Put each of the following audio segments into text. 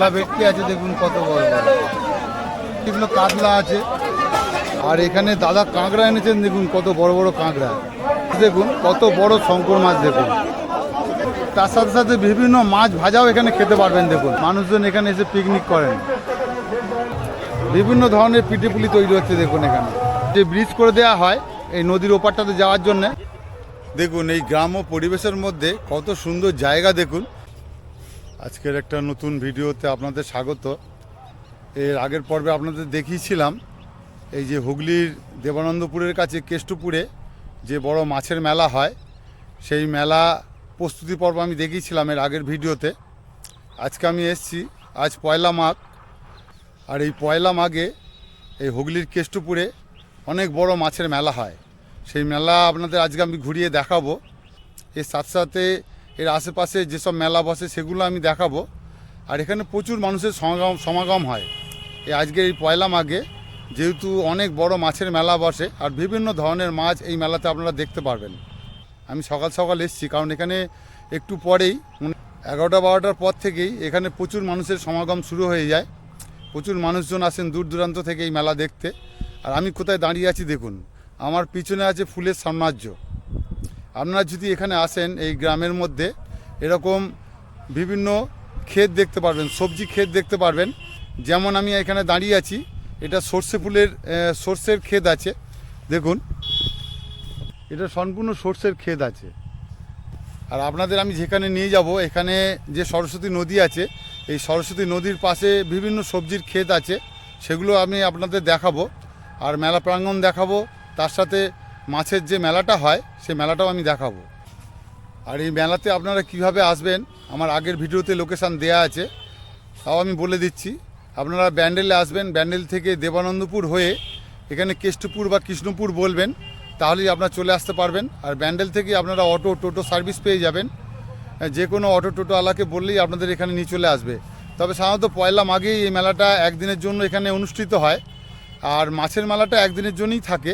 পলা ভেটকি আছে, দেখুন কত বড় বড়। কাতলা আছে। আর এখানে দাদা কাঁকড়া এনেছেন, দেখুন কত বড় বড় কাঁকড়া। দেখুন, কত বড় শঙ্কর মাছ, দেখুন। তার সাথে সাথে বিভিন্ন মাছ ভাজাও এখানে খেতে পারবেন, দেখুন। মানুষজন এখানে এসে পিকনিক করেন। বিভিন্ন ধরনের পিঠেপুলি তৈরি হচ্ছে, দেখুন এখানে। যে ব্রিজ করে দেওয়া হয়, এই নদীর ওপারটাতে যাওয়ার জন্য। দেখুন, এই গ্রাম্য পরিবেশের মধ্যে কত সুন্দর জায়গা, দেখুন। আজকের একটা নতুন ভিডিওতে আপনাদের স্বাগত। এর আগের পর্বে আপনাদের দেখিয়েছিলাম এই যে হুগলির দেবানন্দপুরের কাছে কেষ্টপুরে যে বড় মাছের মেলা হয়, সেই মেলা প্রস্তুতি পর্ব আমি দেখিয়েছিলাম এর আগের ভিডিওতে। আজকে আমি এসছি, আজ পয়লা মাঘ। আর এই পয়লা মাঘে এই হুগলির কেষ্টপুরে অনেক বড় মাছের মেলা হয়। সেই মেলা আপনাদের আজকে আমি ঘুরিয়ে দেখাবো। এর সাথে সাথে এর আশেপাশে যেসব মেলা বসে সেগুলো আমি দেখাবো। আর এখানে প্রচুর মানুষের সমাগম সমাগম হয়। এই আজকের এই পয়লা মাঘে যেহেতু অনেক বড় মাছের মেলা বসে, আর বিভিন্ন ধরনের মাছ এই মেলাতে আপনারা দেখতে পারবেন। আমি সকাল সকাল এসেছি, কারণ এখানে একটু পরেই মানে এগারোটা বারোটার পর থেকেই এখানে প্রচুর মানুষের সমাগম শুরু হয়ে যায়। প্রচুর মানুষজন আসেন দূর দূরান্ত থেকে এই মেলা দেখতে। আর আমি কোথায় দাঁড়িয়ে আছি দেখুন, আমার পিছনে আছে ফুলের সাম্রাজ্য। আপনারা যদি এখানে আসেন এই গ্রামের মধ্যে, এরকম বিভিন্ন ক্ষেত দেখতে পারবেন, সবজি ক্ষেত দেখতে পারবেন। যেমন আমি এখানে দাঁড়িয়ে আছি, এটা সর্ষে ফুলের সর্ষের ক্ষেত আছে। দেখুন, এটা সম্পূর্ণ সর্ষের ক্ষেত আছে। আর আপনাদের আমি যেখানে নিয়ে যাব, এখানে যে সরস্বতী নদী আছে, এই সরস্বতী নদীর পাশে বিভিন্ন সবজির ক্ষেত আছে। সেগুলো আমি আপনাদের দেখাবো, আর মেলা প্রাঙ্গণ দেখাবো। তার সাথে মাছের যে মেলাটা হয়, সেই মেলাটাও আমি দেখাবো। আর এই মেলাতে আপনারা কীভাবে আসবেন, আমার আগের ভিডিওতে লোকেশান দেয়া আছে, তাও আমি বলে দিচ্ছি। আপনারা ব্যান্ডেলে আসবেন, ব্যান্ডেল থেকে দেবানন্দপুর হয়ে এখানে কেষ্টপুর বা কৃষ্ণপুর বলবেন, তাহলেই আপনারা চলে আসতে পারবেন। আর ব্যান্ডেল থেকে আপনারা অটো, টোটো সার্ভিস পেয়ে যাবেন। যে কোনো অটো, টোটো আলাকে বললেই আপনাদের এখানে নিয়ে চলে আসবে। তবে সাধারণত পয়লা মাঘেই এই মেলাটা একদিনের জন্য এখানে অনুষ্ঠিত হয়। আর মাছের মেলাটা একদিনের জন্যই থাকে।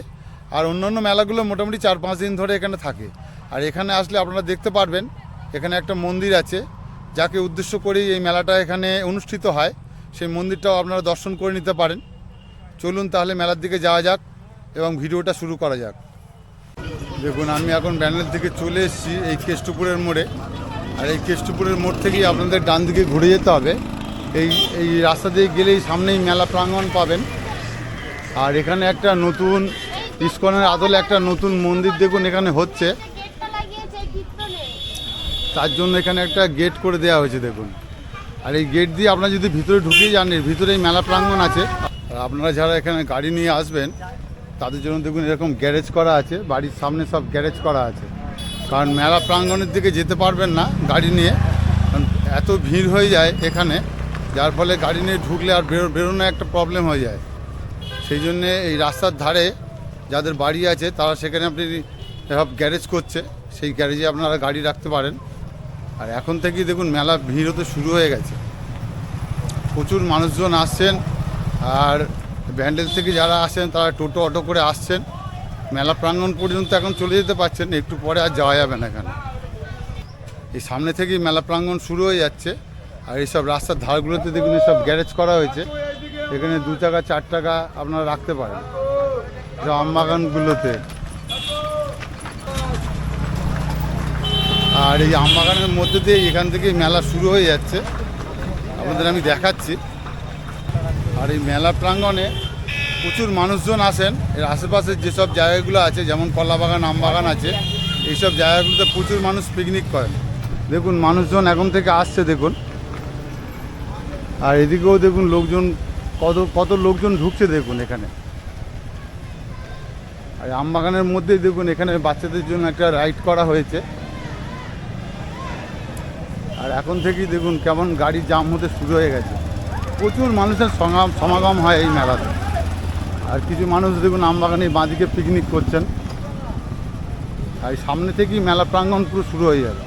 আর অন্যান্য মেলাগুলো মোটামুটি চার পাঁচ দিন ধরে এখানে থাকে। আর এখানে আসলে আপনারা দেখতে পারবেন, এখানে একটা মন্দির আছে, যাকে উদ্দেশ্য করেই এই মেলাটা এখানে অনুষ্ঠিত হয়। সেই মন্দিরটাও আপনারা দর্শন করে নিতে পারেন। চলুন তাহলে মেলার দিকে যাওয়া যাক এবং ভিডিওটা শুরু করা যাক। দেখুন, আমি এখন ব্যান্ডেল থেকে চলে এসেছি এই কেষ্টপুরের মোড়ে। আর এই কেষ্টপুরের মোড় থেকেই আপনাদের ডান দিকে ঘুরে যেতে হবে। এই এই রাস্তা দিয়ে গেলেই সামনেই মেলা প্রাঙ্গণ পাবেন। আর এখানে একটা নতুন ইস্কনের আদলে একটা নতুন মন্দির দেখুন এখানে হচ্ছে। তার জন্য এখানে একটা গেট করে দেওয়া হয়েছে, দেখুন। আর এই গেট দিয়ে আপনারা যদি ভিতরে ঢুকিয়ে যান, এর ভিতরেই মেলা প্রাঙ্গণ আছে। আর আপনারা যারা এখানে গাড়ি নিয়ে আসবেন, তাদের জন্য দেখুন এরকম গ্যারেজ করা আছে, বাড়ির সামনে সব গ্যারেজ করা আছে। কারণ মেলা প্রাঙ্গণের দিকে যেতে পারবেন না গাড়ি নিয়ে। কারণ এত ভিড় হয়ে যায় এখানে, যার ফলে গাড়ি নিয়ে ঢুকলে আর বেরো বেরোনো একটা প্রবলেম হয়ে যায়। সেই জন্যে এই রাস্তার ধারে যাদের বাড়ি আছে, তারা সেখানে আপনি সব গ্যারেজ করছে। সেই গ্যারেজে আপনারা গাড়ি রাখতে পারেন। আর এখন থেকেই দেখুন, মেলা ভিড় হতে শুরু হয়ে গেছে। প্রচুর মানুষজন আসছেন, আর ব্যান্ডেল থেকে যারা আসেন, তারা টোটো, অটো করে আসছেন। মেলা প্রাঙ্গণ পর্যন্ত এখন চলে যেতে পারছেন, একটু পরে আর যাওয়া যাবে না এখানে। এই সামনে থেকেই মেলা প্রাঙ্গণ শুরু হয়ে যাচ্ছে। আর এইসব রাস্তার ধারগুলোতে দেখুন সব গ্যারেজ করা হয়েছে। এখানে দু টাকা চার টাকা আপনারা রাখতে পারেন। সব আমবাগানগুলোতে আর এই আমবাগানের মধ্যে দিয়ে এখান থেকে মেলা শুরু হয়ে যাচ্ছে। আপনাদের আমি দেখাচ্ছি। আর এই মেলা প্রাঙ্গণে প্রচুর মানুষজন আসেন। এর আশেপাশে যেসব জায়গাগুলো আছে, যেমন কলাবাগান, আমবাগান আছে, এইসব জায়গাগুলোতে প্রচুর মানুষ পিকনিক করেন। দেখুন, মানুষজন এখন থেকে আসছে, দেখুন। আর এদিকেও দেখুন, লোকজন, কত কত লোকজন ঢুকছে, দেখুন এখানে। আমবাগানের মধ্যেই দেখুন, এখানে বাচ্চাদের জন্য একটা রাইড করা হয়েছে। আর এখন থেকেই দেখুন কেমন গাড়ি জাম হতে শুরু হয়ে গেছে। প্রচুর মানুষের সমাগম হয় এই মেলাতে। আর কিছু মানুষ দেখুন আমবাগানে বাঁদিকে পিকনিক করছেন। আর সামনে থেকেই মেলা প্রাঙ্গণ পুরো শুরু হয়ে যাবে।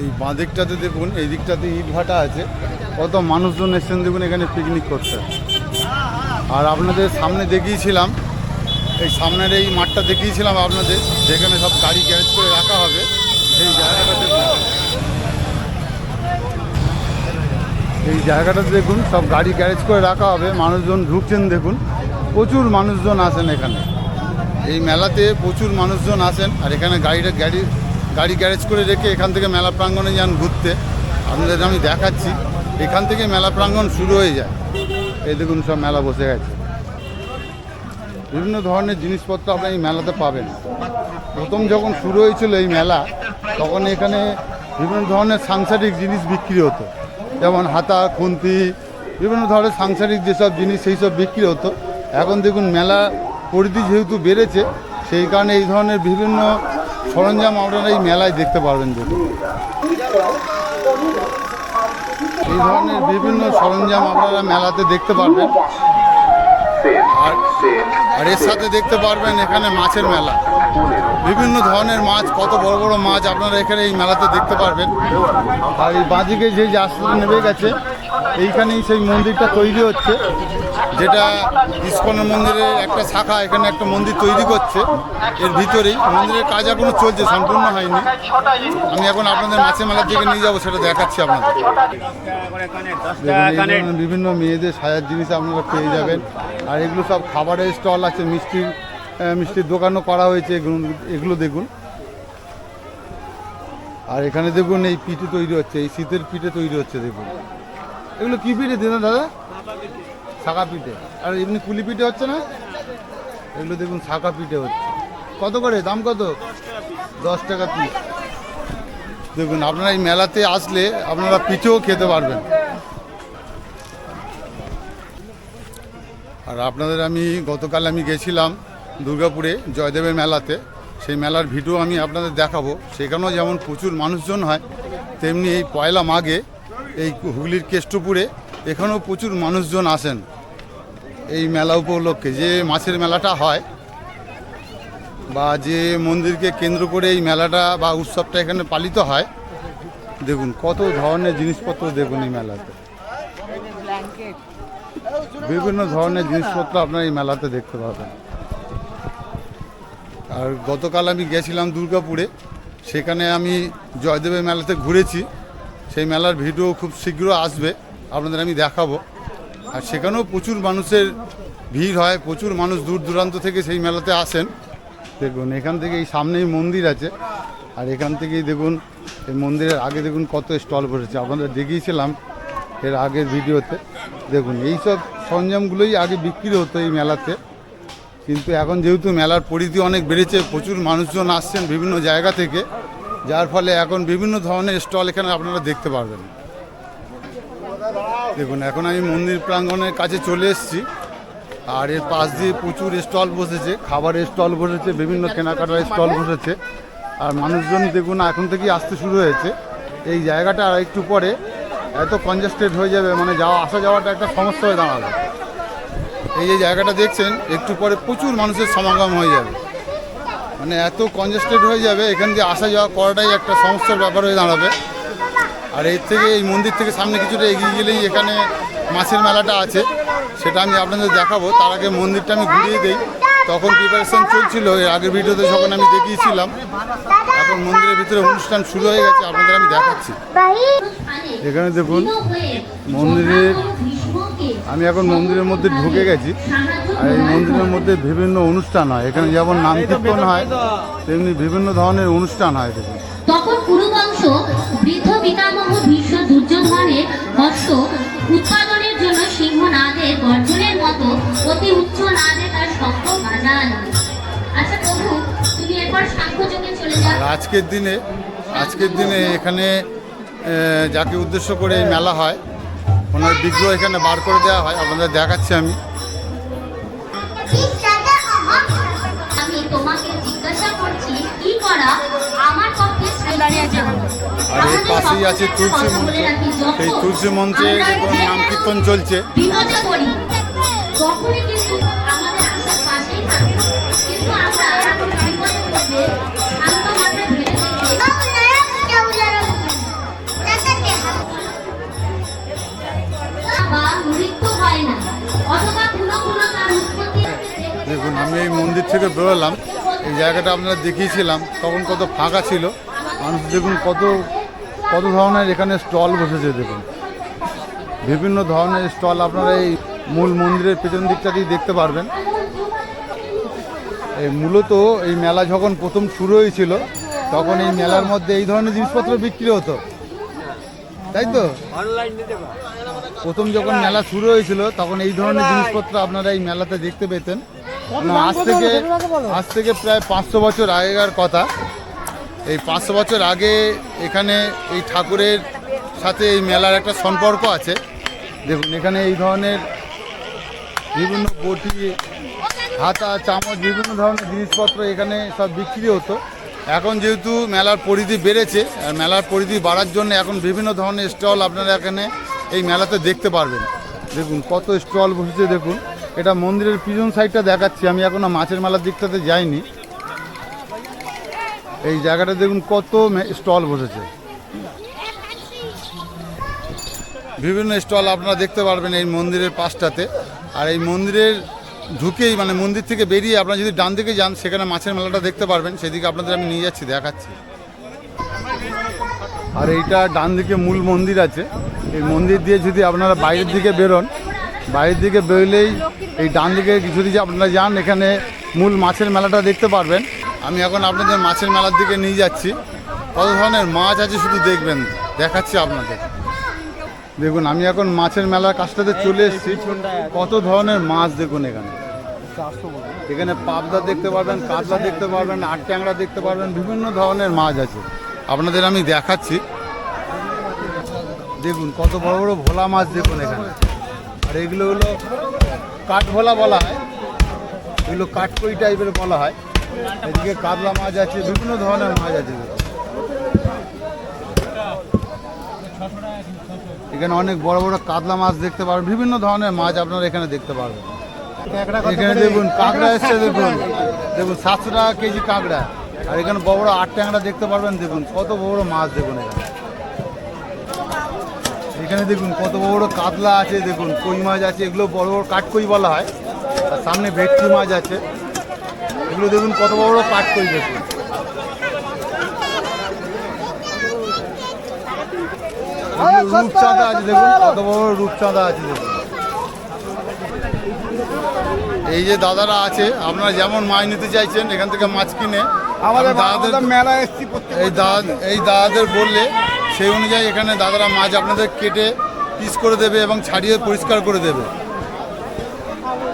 এই বাঁদিকটাতে দেখুন, এই দিকটাতে ইট ভাটা আছে। কত মানুষজন এসছেন দেখুন এখানে পিকনিক করতে। আর আপনাদের সামনে দেখিয়েছিলাম এই সামনের এই মাঠটা দেখিয়েছিলাম আপনাদের, যেখানে সব গাড়ি গ্যারেজ করে রাখা হবে, সেই জায়গাটাতে এই জায়গাটাতে দেখুন, সব গাড়ি গ্যারেজ করে রাখা হবে, মানুষজন ঢুকছেন দেখুন, প্রচুর মানুষজন আসেন এখানে। এই মেলাতে প্রচুর মানুষজন আসেন, আর এখানে গাড়িটা গাড়ি গাড়ি গ্যারেজ করে রেখে এখান থেকে মেলা প্রাঙ্গণে যান ঘুরতে। আপনাদের আমি দেখাচ্ছি, এখান থেকে মেলা প্রাঙ্গণ শুরু হয়ে যায়। এই দেখুন সব মেলা বসে গেছে। বিভিন্ন ধরনের জিনিসপত্র আপনি এই মেলাতে পাবেন। প্রথম যখন শুরু হয়েছিল এই মেলা, তখন এখানে বিভিন্ন ধরনের সাংসারিক জিনিস বিক্রি হতো। যেমন হাতা, খুন্তি, বিভিন্ন ধরনের সাংসারিক যেসব জিনিস, সেই সব বিক্রি হতো। এখন দেখুন, মেলা পরিধি যেহেতু বেড়েছে, সেই কারণে এই ধরনের বিভিন্ন সরঞ্জাম আপনারা এই মেলায় দেখতে পারবেন দেখুন। এই ধরনের বিভিন্ন সরঞ্জাম আপনারা মেলাতে দেখতে পারবেন। আর আর এর সাথে দেখতে পারবেন এখানে মাছের মেলা। বিভিন্ন ধরনের মাছ, কত বড় বড় মাছ আপনারা এখানে এই মেলাতে দেখতে পারবেন। আর এই বাঁদিকে যে রাস্তাটা নেমে গেছে, এইখানেই সেই মন্দিরটা তৈরি হচ্ছে। যেটা ইস্কনের মন্দিরের একটা শাখা এখানে একটা মন্দির তৈরি করছে। এর ভিতরেই মন্দিরের কাজ এখনও চলছে সম্পূর্ণ হয়নি। আমি এখন আপনাদের মাছের মেলার দিকে নিয়ে যাব সেটা দেখাচ্ছি আপনাদের। বিভিন্ন মেয়েদের সাজার জিনিস আপনারা পেয়ে যাবেন। আর এগুলো সব খাবারের স্টল আছে মিষ্টির আহ, মিষ্টির দোকানও করা হয়েছে এগুলো দেখুন। আর এখানে দেখুন এই পিঠে তৈরি হচ্ছে এই শীতের পিঠে তৈরি হচ্ছে দেখুন। এগুলো কি পিঠে দিন দাদা? শাঁকা পিঠে। আর এমনি কুলি পিঠে হচ্ছে না? এগুলো দেখুন শাঁকা পিঠে হচ্ছে। কত করে? দাম কত? দশ টাকা পিস। দেখুন, আপনারা এই মেলাতে আসলে আপনারা পিঠেও খেতে পারবেন। আর আপনাদের আমি গতকাল আমি গেছিলাম দুর্গাপুরে জয়দেবের মেলাতে। সেই মেলার ভিডিও আমি আপনাদের দেখাবো। সেখানেও যেমন প্রচুর মানুষজন হয়, তেমনি এই পয়লা মাঘে এই হুগলির কেষ্টপুরে এখানেও প্রচুর মানুষজন আসেন। এই মেলা উপলক্ষে, যে মাছের মেলাটা হয় বা যে মন্দিরকে কেন্দ্র করে এই মেলাটা বা উৎসবটা এখানে পালিত হয়, দেখুন কত ধরনের জিনিসপত্র দেখুন এই মেলাতে। বিভিন্ন ধরনের জিনিসপত্র আপনার এই মেলাতে দেখতে পাবেন। আর গতকাল আমি গেছিলাম দুর্গাপুরে, সেখানে আমি জয়দেবের মেলাতে ঘুরেছি, সেই মেলার ভিডিও খুব শীঘ্র আসবে, আপনাদের আমি দেখাবো। আর সেখানেও প্রচুর মানুষের ভিড় হয়, প্রচুর মানুষ দূর দূরান্ত থেকে সেই মেলাতে আসেন। দেখুন, এখান থেকে এই সামনেই মন্দির আছে। আর এখান থেকেই দেখুন, এই মন্দিরের আগে দেখুন কত স্টল বসেছে। আপনাদের দেখিয়েছিলাম এর আগের ভিডিওতে। দেখুন এই সব সরঞ্জামগুলোই আগে বিক্রি হতো এই মেলাতে। কিন্তু এখন যেহেতু মেলার পরিধি অনেক বেড়েছে, প্রচুর মানুষজন আসছেন বিভিন্ন জায়গা থেকে, যার ফলে এখন বিভিন্ন ধরনের স্টল এখানে আপনারা দেখতে পারবেন। দেখুন, এখন আমি মন্দির প্রাঙ্গণের কাছে চলে এসেছি। আর এর পাশ দিয়ে প্রচুর স্টল বসেছে, খাবারের স্টল বসেছে, বিভিন্ন কেনাকাটার স্টল বসেছে। আর মানুষজন দেখুন, এখন থেকেই আসতে শুরু হয়েছে। এই জায়গাটা আর একটু পরে এত কনজেস্টেড হয়ে যাবে মানে যাওয়া, আসা যাওয়াটা একটা সমস্যা হয়ে দাঁড়াবে। এই যে জায়গাটা দেখছেন, একটু পরে প্রচুর মানুষের সমাগম হয়ে যাবে। মানে এত কনজেস্টেড হয়ে যাবে, এখান দিয়ে আসা যাওয়া করাটাই একটা সমস্যার ব্যাপার হয়ে দাঁড়াবে। আর এর থেকে এই মন্দির থেকে সামনে কিছুটা এগিয়ে গেলেই এখানে মাছের মেলাটা আছে। সেটা আমি আপনাদের দেখাবো। তার আগে মন্দিরটা আমি ঘুরিয়ে দিই। তখন প্রিপারেশন চলছিল। এর আগের ভিডিওতে যখন আমি দেখিয়েছিলাম, এখন মন্দিরের ভিতরে অনুষ্ঠান শুরু হয়ে গেছে। আপনাদের আমি দেখাচ্ছি। এখানে দেখুন মন্দিরের আমি এখন মন্দিরের মধ্যে ঢুকে গেছি। আর এই মন্দিরের মধ্যে বিভিন্ন অনুষ্ঠান হয়। এখানে যেমন নাম কীর্তন হয়, তেমনি বিভিন্ন ধরনের অনুষ্ঠান হয়। দেখুন কুরুবংশ বৃদ্ধ পিতামহ ভীষ্ম দুর্যোধনের হস্ত উৎপাদনের জন্য সিংহনাদের গর্জনের মতো অতি উচ্চ নাদে তার শঙ্খ বাজান। আচ্ছা প্রভু তুমি এরপর চলে যাও। আজকের দিনে আজকের দিনে এখানে যাকে উদ্দেশ্য করে এই মেলা হয় ওনার বিগ্রহ এখানে বার করে দেওয়া হয় আপনাদের দেখাচ্ছি আমি। আমি তোমাকে জিজ্ঞাসা করছি কি করা আর এর পাশেই আছে তুলসী মঞ্চ সেই তুলসী মঞ্চে দেখুন নাম কীর্তন চলছে। দেখুন আমি এই মন্দির থেকে বেরোলাম। এই জায়গাটা আপনারা দেখিয়েছিলাম। তখন কত ফাঁকা ছিল। মানুষ দেখুন কত কত ধরনের এখানে স্টল বসেছে দেখুন। বিভিন্ন ধরনের স্টল আপনারা এই মূল মন্দিরের পেছন দিকটাতেই দেখতে পারবেন। এই মূলত এই মেলা যখন প্রথম শুরু হয়েছিল তখন এই মেলার মধ্যে এই ধরনের জিনিসপত্র বিক্রি হতো। তাই তো? প্রথম যখন মেলা শুরু হয়েছিল তখন এই ধরনের জিনিসপত্র আপনারা এই মেলাতে দেখতে পেতেন। আজ থেকে আজ থেকে প্রায় পাঁচশো বছর আগেকার কথা। এই পাঁচশো বছর আগে এখানে এই ঠাকুরের সাথে এই মেলার একটা সম্পর্ক আছে। দেখুন, এখানে এই ধরনের বিভিন্ন বটি, হাতা, চামচ, বিভিন্ন ধরনের জিনিসপত্র এখানে সব বিক্রি হতো। এখন যেহেতু মেলার পরিধি বেড়েছে, আর মেলার পরিধি বাড়ার জন্য এখন বিভিন্ন ধরনের স্টল আপনারা এখানে এই মেলাতে দেখতে পারবেন। দেখুন, কত স্টল বসেছে, দেখুন। এটা মন্দিরের পিছন সাইডটা দেখাচ্ছি, আমি এখনও মাছের মেলার দিকটাতে যাইনি। এই জায়গাটা দেখুন কত স্টল বসেছে। বিভিন্ন স্টল আপনারা দেখতে পারবেন এই মন্দিরের পাশটাতে। আর এই মন্দিরের ঢুকেই মানে মন্দির থেকে বেরিয়ে আপনারা যদি ডান দিকে যান, সেখানে মাছের মেলাটা দেখতে পারবেন। সেদিকে আপনাদের আমি নিয়ে যাচ্ছি, দেখাচ্ছি। আর এইটা ডান দিকে মূল মন্দির আছে। এই মন্দির দিয়ে যদি আপনারা বাইরের দিকে বেরোন, বাইরের দিকে বেরোলেই এই ডান দিকে যদি যে আপনারা যান, এখানে মূল মাছের মেলাটা দেখতে পারবেন। আমি এখন আপনাদের মাছের মেলার দিকে নিয়ে যাচ্ছি। কত ধরনের মাছ আছে শুধু দেখবেন, দেখাচ্ছি আপনাদের। দেখুন, আমি এখন মাছের মেলার কাছটাতে চলে এসেছি। কত ধরনের মাছ দেখুন এখানে। এখানে পাবদা দেখতে পারবেন, কাতলা দেখতে পারবেন আট ট্যাংরা দেখতে পারবেন, বিভিন্ন ধরনের মাছ আছে। আপনাদের আমি দেখাচ্ছি। দেখুন, কত বড় বড় ভোলা মাছ দেখুন এখানে। আর এগুলো হলো কাঠ ভোলা বলা হয়। এগুলো কাঠকই টাইপের বলা হয়। এদিকে কাতলা মাছ আছে বিভিন্ন ধরনের মাছ আছে। এখানে অনেক বড় বড় কাতলা মাছ দেখতে পারবেন বিভিন্ন ধরনের মাছ আপনারা এখানে দেখতে পারবেন এখানে দেখুন কাঁকড়া এসছে দেখুন। দেখুন সাতশো টাকা কেজি কাঁকড়া। আর এখানে বড় বড় আট ট্যাংরা দেখতে পারবেন দেখুন কত বড় মাছ দেখুন এখানে। এখানে দেখুন কত বড় বড় কাতলা আছে দেখুন কই মাছ আছে এগুলো বড় বড় কাঠকই বলা হয়। আর সামনে ভেটকি মাছ আছে। এগুলো দেখুন কত বড় বড় কাঠকই দেখুন রূপচাঁদা আছে দেখুন কত বড় রূপচাঁদা আছে দেখুন। এই যে দাদারা আছে আপনারা যেমন মাছ নিতে চাইছেন এখান থেকে মাছ কিনে আমাদের দাদাদের মেলা এসছি এই দাদা এই দাদাদের বললে সেই অনুযায়ী এখানে দাদারা মাছ আপনাদের কেটে পিস করে দেবে এবং ছাড়িয়ে পরিষ্কার করে দেবে।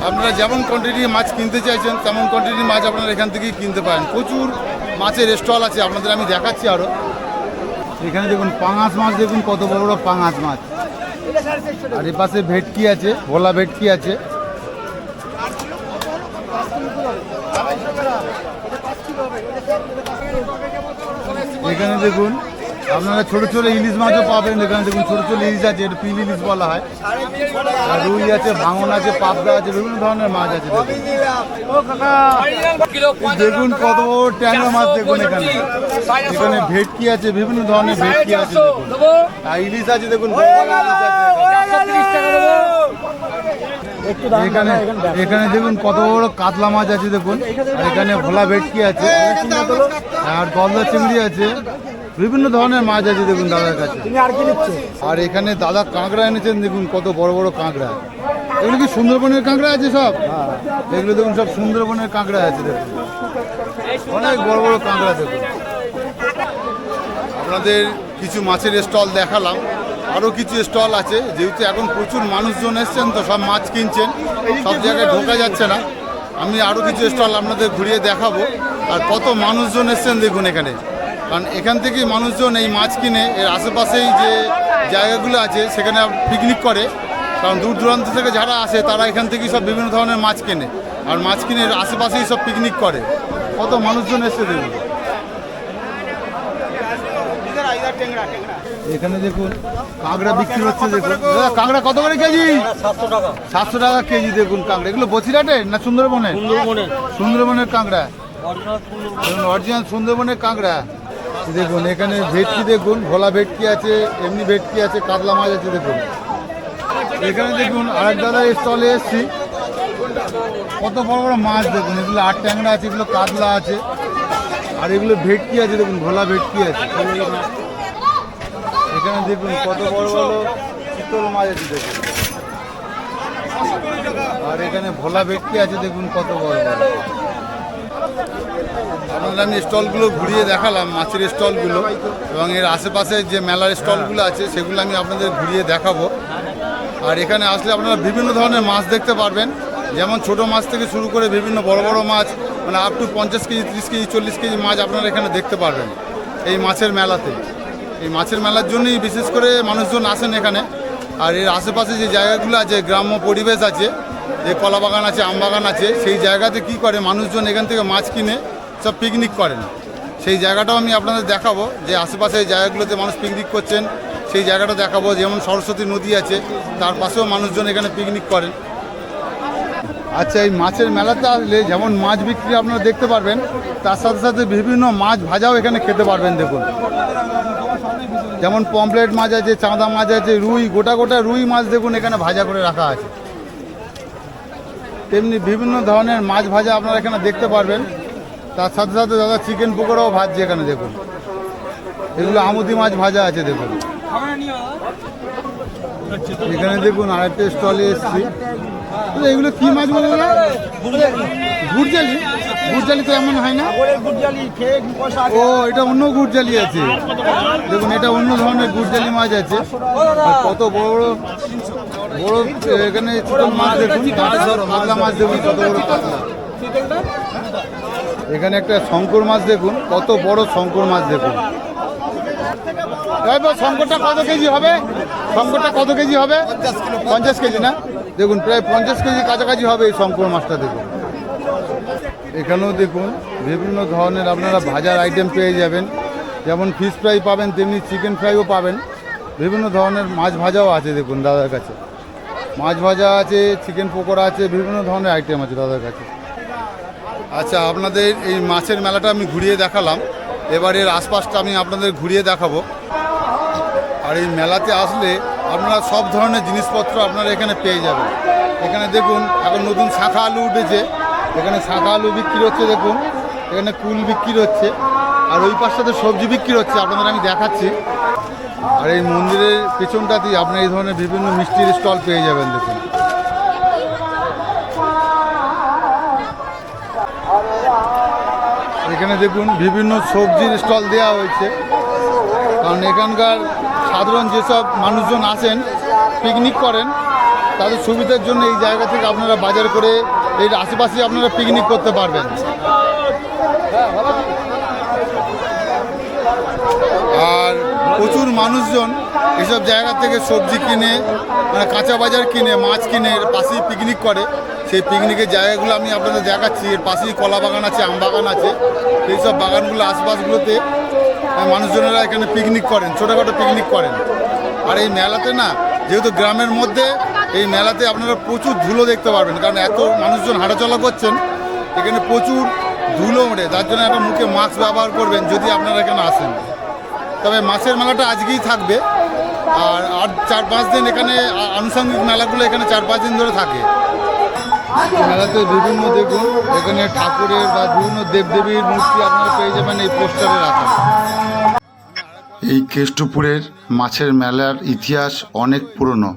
আপনারা যেমন কোয়ান্টিটির মাছ কিনতে চাইছেন, তেমন কোয়ান্টিটির মাছ আপনারা এখান থেকেই কিনতে পারেন। প্রচুর মাছের স্টল আছে, আপনাদের আমি দেখাচ্ছি আরও এখানে দেখুন, পাঙাশ মাছ, দেখুন কত বড় বড় পাঙাশ মাছ। আর এ পাশে ভেটকি আছে, ভোলা ভেটকি আছে। এখানে দেখুন আপনারা ছোট ছোট ইলিশ মাছও পাবেন এখানে দেখুন ছোট ছোট ইলিশ আছে এটা পিল ইলিশ বলা হয়। আর রুই আছে ভাঙন আছে পাবদা আছে বিভিন্ন ধরনের মাছ আছে দেখুন। কত বড় ট্যাংরা মাছ দেখুন এখানে। এখানে ভেটকি আছে বিভিন্ন ধরনের ভেটকি আছে আর ইলিশ আছে দেখুন এখানে এখানে দেখুন কত বড় কাতলা মাছ আছে দেখুন। এখানে ভোলা ভেটকি আছে। আর গলদা চিংড়ি আছে। বিভিন্ন ধরনের মাছ আছে দেখুন দাদার কাছে। আর কি নিচ্ছে? আর এখানে দাদা কাঁকড়া এনেছেন দেখুন কত বড় বড় কাঁকড়া। এগুলো কি সুন্দরবনের কাঁকড়া আছে সব? এগুলো দেখুন সব সুন্দরবনের কাঁকড়া আছে দেখুন। অনেক বড় বড় কাঁকড়া দেখুন। আপনাদের কিছু মাছের স্টল দেখালাম। আরও কিছু স্টল আছে যেহেতু এখন প্রচুর মানুষজন এসছেন তো সব মাছ কিনছেন। সব জায়গায় ঢোকা যাচ্ছে না। আমি আরও কিছু স্টল আপনাদের ঘুরিয়ে দেখাবো। আর কত মানুষজন এসছেন দেখুন এখানে। কারণ এখান থেকেই মানুষজন এই মাছ কিনে এর আশেপাশেই যে জায়গাগুলো আছে সেখানে পিকনিক করে। কারণ দূর দূরান্ত থেকে যারা আসে তারা এখান থেকেই সব বিভিন্ন ধরনের মাছ কেনে। আর মাছ কিনে এর আশেপাশেই সব পিকনিক করে। কত মানুষজন এসছে দেখুন। এখানে দেখুন কাঁকড়া বিক্রি হচ্ছে দেখুন। কাঁকড়া কত করে কেজি? সাতশো টাকা সাতশো টাকা কেজি দেখুন কাঁকড়া। এগুলো বসিরহাটে না সুন্দরবনে সুন্দরবনে সুন্দরবনের কাঁকড়া। অরিজিনাল সুন্দরবনের কাঁকড়া। দেখুন, এখানে ভেটকি দেখুন, ভোলা ভেটকি আছে, এমনি ভেটকি আছে, কাতলা মাছ আছে, দেখুন। এখানে দেখুন, আরেক দাদা স্টলে এসছি। কত বড় বড় মাছ দেখুন, এগুলো আট ট্যাংরা আছে, এগুলো কাতলা আছে, আর এগুলো ভেটকি আছে, দেখুন, ভোলা ভেটকি আছে। এখানে দেখুন, কত বড় বড় চিতল মাছ আছে, দেখুন। আর এখানে ভোলা ভেটকি আছে, দেখুন, কত বড় বড়। আপনাদের আমি স্টলগুলো ঘুরিয়ে দেখালাম, মাছের স্টলগুলো এবং এর আশেপাশে যে মেলার স্টলগুলো আছে সেগুলো আমি আপনাদের ঘুরিয়ে দেখাবো। আর এখানে আসলে আপনারা বিভিন্ন ধরনের মাছ দেখতে পারবেন, যেমন ছোট মাছ থেকে শুরু করে বিভিন্ন বড় বড় মাছ মানে আপ টু পঞ্চাশ কেজি, ত্রিশ কেজি, চল্লিশ কেজি মাছ আপনারা এখানে দেখতে পারবেন এই মাছের মেলাতে। এই মাছের মেলার জন্যই বিশেষ করে মানুষজন আসেন এখানে। আর এর আশেপাশে যে জায়গাগুলো আছে, গ্রাম্য পরিবেশ আছে যে কলা বাগান আছে আম বাগান আছে, সেই জায়গাতে কি করে মানুষজন এখান থেকে মাছ কিনে সব পিকনিক করেন? সেই জায়গাটাও আমি আপনাদের দেখাবো যে আশেপাশে জায়গাগুলোতে মানুষ পিকনিক করছেন। সেই জায়গাটা দেখাবো, যেমন সরস্বতী নদী আছে, তার পাশেও মানুষজন এখানে পিকনিক করেন। আচ্ছা এই মাছের মেলাতে আসলে যেমন মাছ বিক্রি আপনারা দেখতে পারবেন, তার সাথে সাথে বিভিন্ন মাছ ভাজাও এখানে খেতে পারবেন, দেখুন। যেমন পমপ্লেট মাছ আছে, চাঁদা মাছ আছে, রুই, গোটা গোটা রুই মাছ দেখুন এখানে ভাজা করে রাখা আছে। তেমনি বিভিন্ন ধরনের মাছ ভাজা আপনারা এখানে দেখতে পারবেন। তার সাথে সাথে দাদা চিকেন পকোড়াও ভাজছে এখানে, দেখুন। এগুলো আমুদি মাছ ভাজা আছে, দেখুন। এখানে দেখুন, আরেকটা স্টলে এসছি। এগুলো কি মাছ বলে গুড়জালি গুড়জালি তো এমন হয় না? ও, এটা অন্য গুড়জালি আছে। দেখুন, এটা অন্য ধরনের গুড়জালি মাছ আছে। কত বড় বড় বড়, এখানে মাছ দেখুন কাতলা মাছ দেখুন, কত বড় কাতলা এখানে একটা শঙ্কর মাছ দেখুন, কত বড় শঙ্কর মাছ দেখুন। শঙ্করটা কত কেজি হবে? শঙ্করটা কত কেজি হবে? পঞ্চাশ কেজি না? দেখুন, প্রায় পঞ্চাশ কেজি কাছাকাছি হবে এই শঙ্কর মাছটা, দেখুন। এখানেও দেখুন, বিভিন্ন ধরনের আপনারা ভাজার আইটেম পেয়ে যাবেন। যেমন ফিশ ফ্রাই পাবেন, তেমনি চিকেন ফ্রাইও পাবেন। বিভিন্ন ধরনের মাছ ভাজাও আছে, দেখুন, দাদার কাছে। মাছ ভাজা আছে চিকেন পকোড়া আছে, বিভিন্ন ধরনের আইটেম আছে দাদার কাছে। আচ্ছা আপনাদের এই মাছের মেলাটা আমি ঘুরিয়ে দেখালাম। এবার এর আশপাশটা আমি আপনাদের ঘুরিয়ে দেখাবো। আর এই মেলাতে আসলে আপনারা সব ধরনের জিনিসপত্র আপনারা এখানে পেয়ে যাবেন। এখানে দেখুন, এখন নতুন শাখা আলু উঠেছে। এখানে শাখা আলু বিক্রি হচ্ছে, দেখুন। এখানে কুল বিক্রি হচ্ছে। আর ওই পাশটাতে সবজি বিক্রি হচ্ছে, আপনাদের আমি দেখাচ্ছি। আর এই মন্দিরের পেছনটাতেই আপনার এই ধরনের বিভিন্ন মিষ্টির স্টল পেয়ে যাবেন, দেখুন। এখানে দেখুন, বিভিন্ন সবজির স্টল দেওয়া হয়েছে। কারণ এখানকার সাধারণ যেসব মানুষজন আসেন পিকনিক করেন, তাদের সুবিধার জন্য এই জায়গা থেকে আপনারা বাজার করে এর আশেপাশে আপনারা পিকনিক করতে পারবেন। আর প্রচুর মানুষজন এসব জায়গা থেকে সবজি কিনে মানে কাঁচা বাজার কিনে, মাছ কিনে, এর পাশেই পিকনিক করে। সেই পিকনিকের জায়গাগুলো আমি আপনাদের দেখাচ্ছি। এর পাশেই কলা বাগান আছে আম বাগান আছে। সেই সব বাগানগুলো, আশপাশগুলোতে মানুষজনেরা এখানে পিকনিক করেন, ছোটোখাটো পিকনিক করেন। আর এই মেলাতে না, যেহেতু গ্রামের মধ্যে, এই মেলাতে আপনারা প্রচুর ধুলো দেখতে পারবেন, কারণ এত মানুষজন হাঁটাচলা করছেন, এখানে প্রচুর ধুলো ওঠে তার জন্য একটা মুখে মাস্ক ব্যবহার করবেন যদি আপনারা এখানে আসেন। তবে মাছের মেলাটা আজকেই থাকবে, আর আর চার পাঁচ দিন এখানে আনুষঙ্গিক মেলাগুলো এখানে চার পাঁচ দিন ধরে থাকে। মেলাতে বিভিন্ন দেখুন, এখানে ঠাকুরের বা বিভিন্ন দেবদেবীর মূর্তি আপনারা পেয়ে যাবেন এই পোস্টারে রাখা। এই কেষ্টপুরের মাছের মেলার ইতিহাস অনেক পুরনো।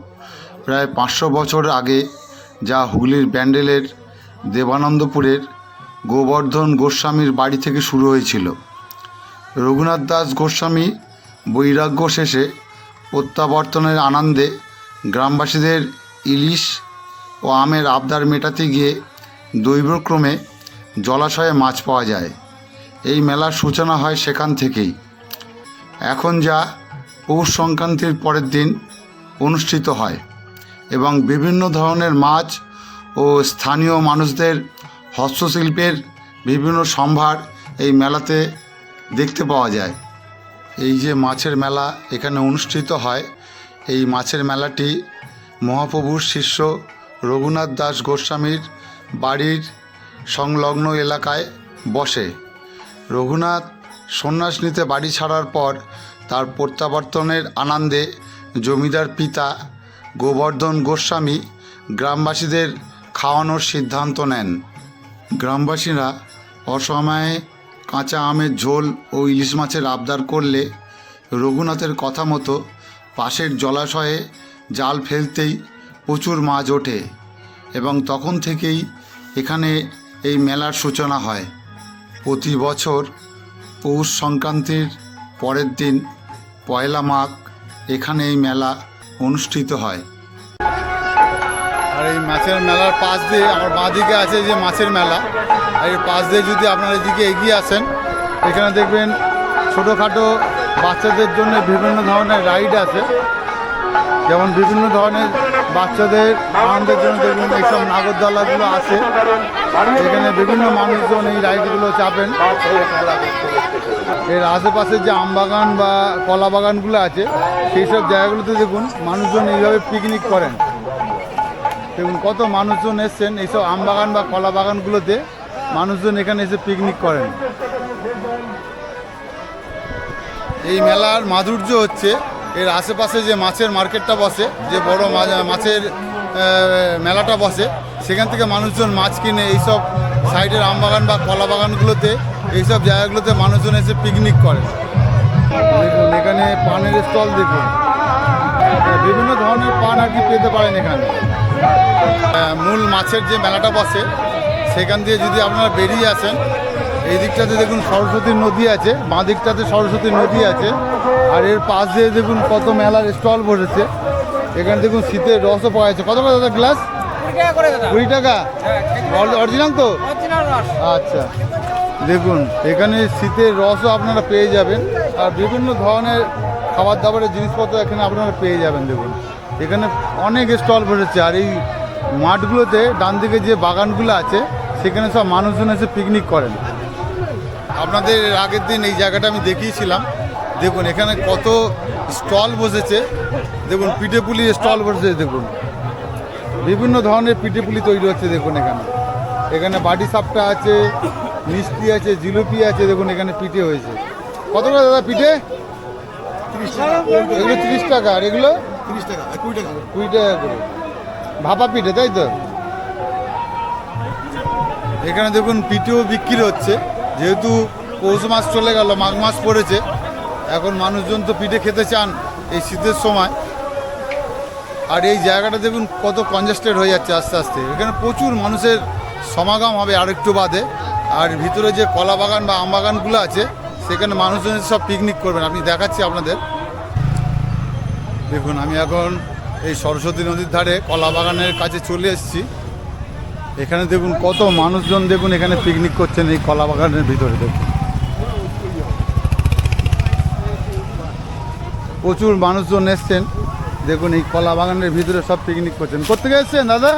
প্রায় পাঁচশো বছর আগে যা হুগলির ব্যান্ডেলের দেবানন্দপুরের গোবর্ধন গোস্বামীর বাড়ি থেকে শুরু হয়েছিল। রঘুনাথ দাস গোস্বামী বৈরাগ্য শেষে প্রত্যাবর্তনের আনন্দে গ্রামবাসীদের ইলিশ ও আমের আবদার মেটাতে গিয়ে দৈবক্রমে জলাশয়ে মাছ পাওয়া যায়। এই মেলার সূচনা হয় সেখান থেকেই। এখন যা পৌষ সংক্রান্তির পরের দিন অনুষ্ঠিত হয় এবং বিভিন্ন ধরনের মাছ ও স্থানীয় মানুষদের হস্তশিল্পের বিভিন্ন সম্ভার এই মেলাতে দেখতে পাওয়া যায়। এই যে মাছের মেলা এখানে অনুষ্ঠিত হয়, এই মাছের মেলাটি মহাপ্রভুর শিষ্য রঘুনাথ দাস গোস্বামীর বাড়ির সংলগ্ন এলাকায় বসে। রঘুনাথ সন্ন্যাস নিতে বাড়ি ছাড়ার পর তার প্রত্যাবর্তনের আনন্দে জমিদার পিতা গোবর্ধন গোস্বামী গ্রামবাসীদের খাওয়ানোর সিদ্ধান্ত নেন। গ্রামবাসীরা অসময়ে কাঁচা আমের ঝোল ও ইলিশ মাছের আবদার করলে রঘুনাথের কথা মতো পাশের জলাশয়ে জাল ফেলতেই প্রচুর মাছ ওঠে এবং তখন থেকেই এখানে এই মেলার সূচনা হয়। প্রতি বছর পৌষ সংক্রান্তির পরের দিন পয়লা মাঘ এখানে এই মেলা অনুষ্ঠিত হয়। আর এই মাছের মেলার পাশ দিয়ে আমার বাঁ দিকে আছে যে মাছের মেলা। আর এই পাশ দিয়ে যদি আপনারা এদিকে এগিয়ে আসেন, এখানে দেখবেন ছোটোখাটো বাচ্চাদের জন্য বিভিন্ন ধরনের রাইড আছে। যেমন বিভিন্ন ধরনের বাচ্চাদের আনন্দের জন্য দেখবেন এইসব নাগরদোলাগুলো আছে। এখানে বিভিন্ন মানুষজন এই রাইডগুলো চাপেন। এর আশেপাশে যে আমবাগান বা কলা বাগানগুলো আছে সেই সব জায়গাগুলোতে দেখুন মানুষজন এইভাবে পিকনিক করেন। দেখুন কত মানুষজন এসছেন এইসব আম বাগান বা কলা বাগানগুলোতে মানুষজন এখানে এসে পিকনিক করেন। এই মেলার মাধুর্য হচ্ছে এর আশেপাশে যে মাছের মার্কেটটা বসে, যে বড় মাছের মেলাটা বসে, সেখান থেকে মানুষজন মাছ কিনে এইসব সাইডের আম বাগান বা কলা বাগানগুলোতে এইসব জায়গাগুলোতে মানুষজন এসে পিকনিক করে। দেখুন এখানে পানের স্টল দেখুন। বিভিন্ন ধরনের পান আর কি পেতে পারেন এখানে। মূল মাছের যে মেলাটা বসে সেখান দিয়ে যদি আপনারা বেরিয়ে আসেন এই দিকটাতে দেখুন সরস্বতী নদী আছে বাঁ দিকটাতে সরস্বতী নদী আছে আর এর পাশ দিয়ে দেখুন কত মেলার স্টল বসেছে। এখানে দেখুন শীতের রসও পাওয়া যাচ্ছে। কত করে দাদা গ্লাস করে কুড়ি টাকা? অরিজিনাল তো? অরিজিনাল রস আচ্ছা। দেখুন, এখানে শীতের রসও আপনারা পেয়ে যাবেন। আর বিভিন্ন ধরনের খাবার দাবারের জিনিসপত্র এখানে আপনারা পেয়ে যাবেন, দেখুন। এখানে অনেক স্টল বসেছে। আর এই মাঠগুলোতে ডান দিকে যে বাগানগুলো আছে, সেখানে সব মানুষজন এসে পিকনিক করেন। আপনাদের আগের দিন এই জায়গাটা আমি দেখিয়েছিলাম। দেখুন, এখানে কত স্টল বসেছে। দেখুন পিঠেপুলি স্টল বসেছে, দেখুন। বিভিন্ন ধরনের পিঠেপুলি তৈরি হচ্ছে, দেখুন এখানে। এখানে বাটি সাপটা আছে, মিষ্টি আছে, জিলিপি আছে, দেখুন এখানে পিঠে হয়েছে। কত করে দাদা পিঠে? এগুলো তিরিশ টাকা, আর এগুলো? তিরিশ টাকা কুড়ি টাকা কুড়ি টাকা করে। ভাপা পিঠে, তাই তো? এখানে দেখুন পিঠেও বিক্রি হচ্ছে, যেহেতু পৌষ মাস চলে গেল, মাঘ মাস পড়েছে, এখন মানুষজন তো পিঠে খেতে চান এই শীতের সময়। আর এই জায়গাটা দেখুন কত কনজেস্টেড হয়ে যাচ্ছে আস্তে আস্তে। এখানে প্রচুর মানুষের সমাগম হবে আর একটু বাদে। আর ভিতরে যে কলা বাগান বা আম বাগানগুলো আছে, সেখানে মানুষজন সব পিকনিক করবেন। আপনি দেখাচ্ছি আপনাদের। দেখুন, আমি এখন এই সরস্বতী নদীর ধারে কলা বাগানের কাছে চলে এসেছি। এখানে দেখুন, কত মানুষজন দেখুন এখানে পিকনিক করছেন এই কলা বাগানের ভিতরে, দেখুন। প্রচুর মানুষজন এসছেন। দেখুন, এই কলা বাগানের ভিতরে সব পিকনিক করছেন। কোথেকে এসছেন, দাদা?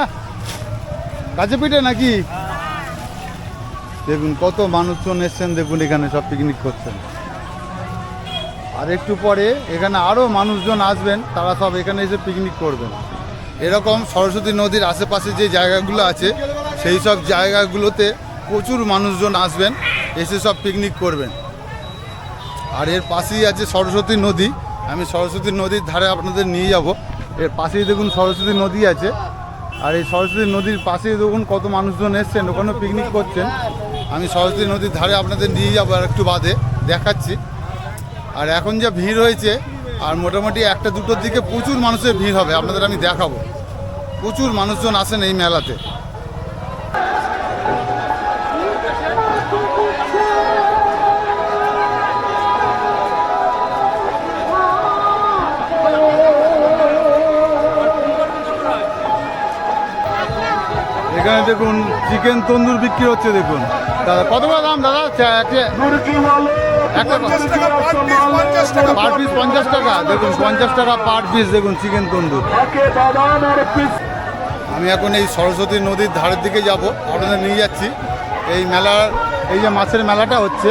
কাছে পিঠে নাকি? দেখুন, কত মানুষজন এসছেন দেখুন, এখানে সব পিকনিক করছেন। আর একটু পরে এখানে আরও মানুষজন আসবেন, তারা সব এখানে এসে পিকনিক করবেন। এরকম সরস্বতী নদীর আশেপাশে যে জায়গাগুলো আছে, সেই সব জায়গাগুলোতে প্রচুর মানুষজন আসবেন, এসে সব পিকনিক করবেন। আর এর পাশেই আছে সরস্বতী নদী, আমি সরস্বতী নদীর ধারে আপনাদের নিয়ে যাব। এর পাশেই দেখুন সরস্বতী নদী আছে। আর এই সরস্বতী নদীর পাশে দেখুন কত মানুষজন এসছেন, ওখানেও পিকনিক করছেন। আমি সরস্বতী নদীর ধারে আপনাদের নিয়ে যাব আর একটু বাদে, দেখাচ্ছি। আর এখন যা ভিড় হয়েছে, আর মোটামুটি একটা দুটোর দিকে প্রচুর মানুষের ভিড় হবে, আপনাদের আমি দেখাবো। প্রচুর মানুষজন আসেন এই মেলাতে। দেখুন চিকেন তন্দুর বিক্রি হচ্ছে দেখুন। দাদা কত করে দাম দাদা? একে- একটা পার পিস পঞ্চাশ টাকা। দেখুন পঞ্চাশ টাকা পার পিস দেখুন চিকেন তন্দুর। আমি এখন এই সরস্বতী নদীর ধারের দিকে যাব আপনাদের নিয়ে যাচ্ছি। এই মেলার এই যে মাছের মেলাটা হচ্ছে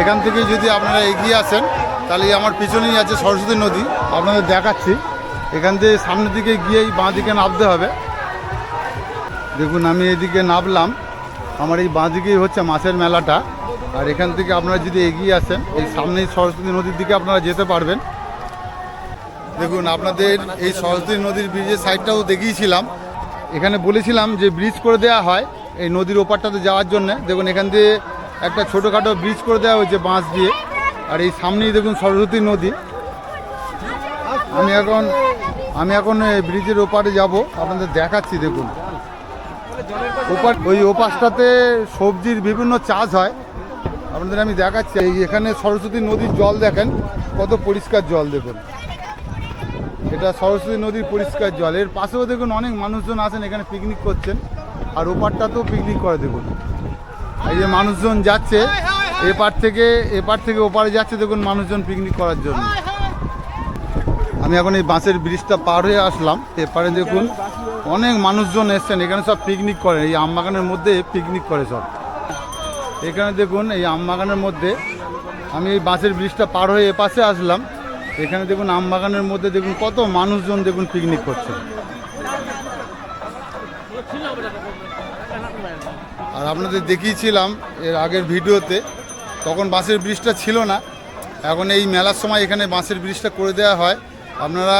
এখান থেকে যদি আপনারা এগিয়ে আসেন তাহলে আমার পিছনেই আছে সরস্বতী নদী। আপনাদের দেখাচ্ছি। এখান থেকে সামনের দিকে গিয়েই বাঁ দিকে নামতে হবে। দেখুন, আমি এদিকে নামলাম। আমার এই বাঁ দিকেই হচ্ছে মাছের মেলাটা। আর এখান থেকে আপনারা যদি এগিয়ে আসেন, এই সামনেই সরস্বতী নদীর দিকে আপনারা যেতে পারবেন। দেখুন, আপনাদের এই সরস্বতী নদীর ব্রিজের সাইডটাও দেখিয়েছিলাম। এখানে বলেছিলাম যে ব্রিজ করে দেওয়া হয় এই নদীর ওপারটাতে যাওয়ার জন্য। দেখুন, এখান দিয়ে একটা ছোটোখাটো ব্রিজ করে দেওয়া হয়েছে বাঁশ দিয়ে। আর এই সামনেই দেখুন সরস্বতী নদী। আমি এখন আমি এখন এই ব্রিজের ওপারে যাব। আপনাদের দেখাচ্ছি, দেখুন। ওই ওপাশটাতে সবজির বিভিন্ন চাষ হয়। আপনাদের আমি দেখাচ্ছি। এখানে সরস্বতী নদীর জল দেখেন, কত পরিষ্কার জল দেখুন। এটা সরস্বতী নদীর পরিষ্কার জল। এর পাশেও দেখুন অনেক মানুষজন আছেন, এখানে পিকনিক করছেন। আর ওপারটাতেও পিকনিক করে দেখুন। এই যে মানুষজন যাচ্ছে, এপার থেকে এপার থেকে ওপারে যাচ্ছে দেখুন মানুষজন পিকনিক করার জন্য। আমি এখন এই বাঁশের ব্রিজটা পার হয়ে আসলাম। এপারে দেখুন অনেক মানুষজন এসছেন, এখানে সব পিকনিক করে এই আমবাগানের মধ্যে পিকনিক করে সব। এখানে দেখুন, এই আমবাগানের মধ্যে, আমি এই বাঁশের ব্রিজটা পার হয়ে এপাশে আসলাম, এখানে দেখুন আমবাগানের মধ্যে দেখুন কত মানুষজন দেখুন পিকনিক করছে। আর আপনাদের দেখিয়েছিলাম এর আগের ভিডিওতে, তখন বাঁশের ব্রিজটা ছিল না, এখন এই মেলার সময় এখানে বাঁশের ব্রিজটা করে দেওয়া হয়। আপনারা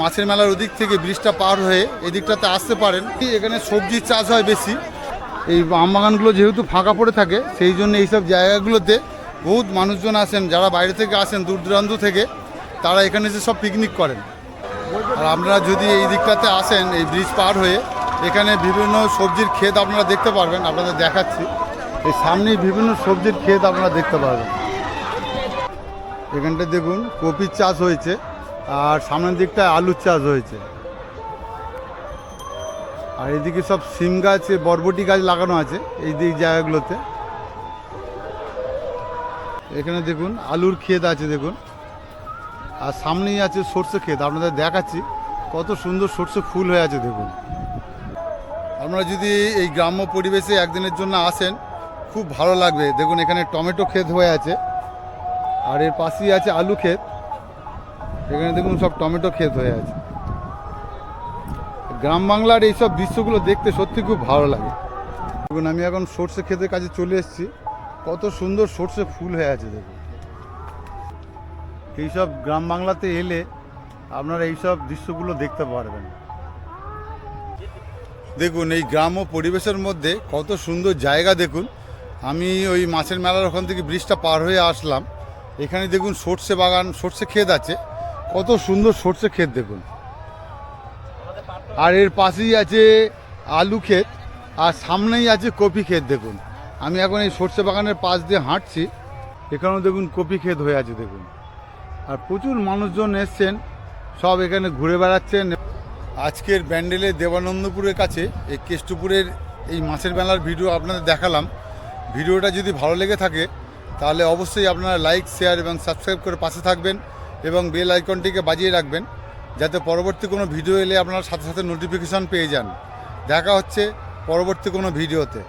মাছের মেলার ওদিক থেকে ব্রিজটা পার হয়ে এদিকটাতে আসতে পারেন। এখানে সবজির চাষ হয় বেশি। এই আম বাগানগুলো যেহেতু ফাঁকা পড়ে থাকে, সেই জন্য এইসব জায়গাগুলোতে বহুত মানুষজন আসেন। যারা বাইরে থেকে আসেন, দূর দূরান্ত থেকে, তারা এখানে এসে সব পিকনিক করেন। আর আপনারা যদি এই দিকটাতে আসেন, এই ব্রিজ পার হয়ে, এখানে বিভিন্ন সবজির ক্ষেত আপনারা দেখতে পারবেন, আপনাদের দেখাচ্ছি। এই সামনেই বিভিন্ন সবজির ক্ষেত আপনারা দেখতে পারবেন। এখানটা দেখুন, কপির চাষ হয়েছে। আর সামনের দিকটায় আলুর চাষ হয়েছে। আর এদিকে সব সিম গাছ, বরবটি গাছ লাগানো আছে এই দিক জায়গাগুলোতে। এখানে দেখুন, আলুর ক্ষেত আছে দেখুন। আর সামনেই আছে সর্ষে ক্ষেত, আপনাদের দেখাচ্ছি কত সুন্দর সর্ষে ফুল হয়ে আছে দেখুন। আপনারা যদি এই গ্রাম্য পরিবেশে একদিনের জন্য আসেন, খুব ভালো লাগবে। দেখুন, এখানে টমেটো ক্ষেত হয়ে আছে। আর এর পাশেই আছে আলু ক্ষেত। এখানে দেখুন সব টমেটো ক্ষেত হয়ে আছে। গ্রাম বাংলার এইসব দৃশ্যগুলো দেখতে সত্যি খুব ভালো লাগে। দেখুন, আমি এখন সর্ষে ক্ষেতের কাছে চলে এসেছি। কত সুন্দর সর্ষে ফুল হয়ে আছে, দেখুন। এইসব গ্রাম বাংলাতে এলে আপনারা এইসব দৃশ্যগুলো দেখতে পারবেন। দেখুন, এই গ্রাম্য পরিবেশের মধ্যে কত সুন্দর জায়গা, দেখুন। আমি ওই মাছের মেলার ওখান থেকে ব্রিজটা পার হয়ে আসলাম। এখানে দেখুন সর্ষে বাগান, সর্ষে ক্ষেত আছে। কত সুন্দর সর্ষে ক্ষেত দেখুন। আর এর পাশেই আছে আলু ক্ষেত, আর সামনেই আছে কপি ক্ষেত দেখুন। আমি এখন এই সর্ষে বাগানের পাশ দিয়ে হাঁটছি, এখানেও দেখুন কপি ক্ষেত হয়ে আছে দেখুন। আর প্রচুর মানুষজন এসছেন, সব এখানে ঘুরে বেড়াচ্ছেন। আজকের ব্যান্ডেলে দেবানন্দপুরের কাছে, এই কেষ্টপুরের এই মাছের মেলার ভিডিও আপনাদের দেখালাম। ভিডিওটা যদি ভালো লেগে থাকে, তাহলে অবশ্যই আপনারা লাইক, শেয়ার এবং সাবস্ক্রাইব করে পাশে থাকবেন। এবং বেল আইকনটিকে বাজিয়ে রাখবেন, যাতে পরবর্তী কোনো ভিডিও এলে আপনারা সাথে সাথে নোটিফিকেশান পেয়ে যান। দেখা হচ্ছে পরবর্তী কোনো ভিডিওতে।